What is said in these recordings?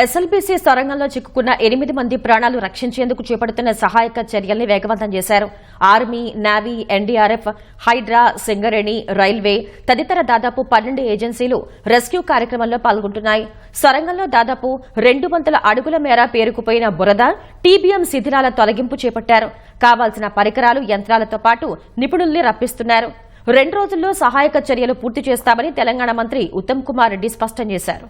SLBC సొరంగంలో చిక్కుకున్న ఎనిమిది మంది ప్రాణాలు రక్షించేందుకు చేపడుతున్న సహాయక చర్యల్ని వేగవంతం చేశారు. Army navy NDRF HYDRAA Singareni railway తదితర దాదాపు పన్నెండు ఏజెన్సీలు రెస్క్యూ కార్యక్రమంలో పాల్గొంటున్నాయి. సొరంగంలో దాదాపు రెండు వందల అడుగుల మేర పేరుకుపోయిన బురద టీబీఎం శిథిలాల తొలగింపు చేపట్టారు. కావాల్సిన పరికరాలు యంత్రాలతో పాటు నిపుణుల్ని రప్పిస్తున్నారు. రెండు రోజుల్లో సహాయక చర్యలు పూర్తి చేస్తామని తెలంగాణ మంత్రి ఉత్తమ్ కుమార్ రెడ్డి స్పష్టం చేశారు.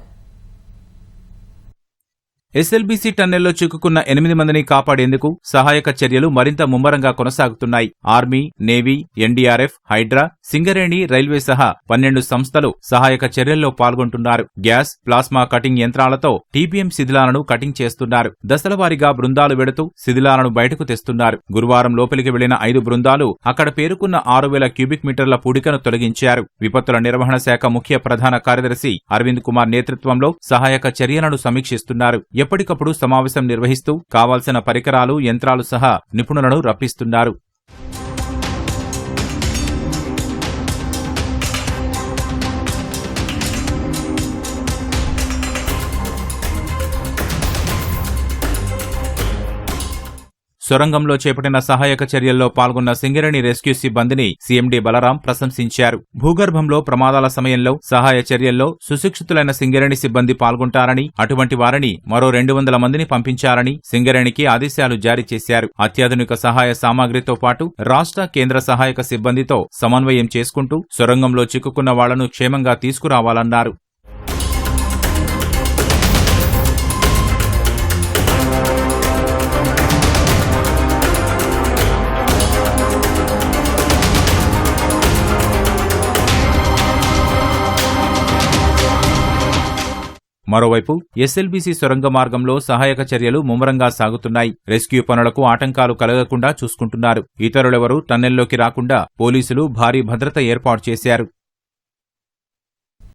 ఎస్ఎల్బీసీ టన్నెల్లో చిక్కుకున్న ఎనిమిది మందిని కాపాడేందుకు సహాయక చర్యలు మరింత ముమ్మరంగా కొనసాగుతున్నాయి. Army navy NDRF Hydraa Singareni railway సహా పన్నెండు సంస్థలు సహాయక చర్యల్లో పాల్గొంటున్నారు. గ్యాస్ ప్లాస్మా కటింగ్ యంత్రాలతో టీపీఎం శిథిలాలను కటింగ్ చేస్తున్నారు. దశలవారీగా బృందాలు వెడుతూ శిథిలాలను బయటకు తెస్తున్నారు. గురువారం లోపలికి వెళ్ళిన ఐదు బృందాలు అక్కడ పేరుకున్న ఆరు వేల క్యూబిక్ మీటర్ల పూడికను తొలగించారు. విపత్తుల నిర్వహణ శాఖ ముఖ్య ప్రధాన కార్యదర్శి అరవింద్ కుమార్ నేతృత్వంలో సహాయక చర్యలను సమీక్షిస్తున్నారు. ఎప్పటికప్పుడు సమావేశం నిర్వహిస్తూ కావాల్సిన పరికరాలు యంత్రాలు సహా నిపుణులను రప్పిస్తున్నారు. సొరంగంలో చేపట్టిన సహాయక చర్యల్లో పాల్గొన్న సింగరేణి రెస్క్యూ సిబ్బందిని సీఎండీ బలరాం ప్రశంసించారు. భూగర్భంలో ప్రమాదాల సమయంలో సహాయ చర్యల్లో సుశిక్షితులైన సింగరేణి సిబ్బంది పాల్గొంటారని అటువంటి వారిని మరో రెండు వందల మందిని పంపించారని సింగరేణికి ఆదేశాలు జారీ చేశారు. అత్యాధునిక సహాయ సామాగ్రితో పాటు రాష్ట్ర కేంద్ర సహాయక సిబ్బందితో సమన్వయం చేసుకుంటూ సొరంగంలో చిక్కుకున్న వాళ్ళను క్షేమంగా తీసుకురావాలన్నారు. మరోవైపు ఎస్ఎల్బీసీ సొరంగ మార్గంలో సహాయక చర్యలు ముమ్మరంగా సాగుతున్నాయి. రెస్క్యూ పనులకు ఆటంకాలు కలగకుండా చూసుకుంటున్నారు. ఇతరులెవరూ టన్నెల్లోకి రాకుండా పోలీసులు భారీ భద్రత ఏర్పాటు చేశారు.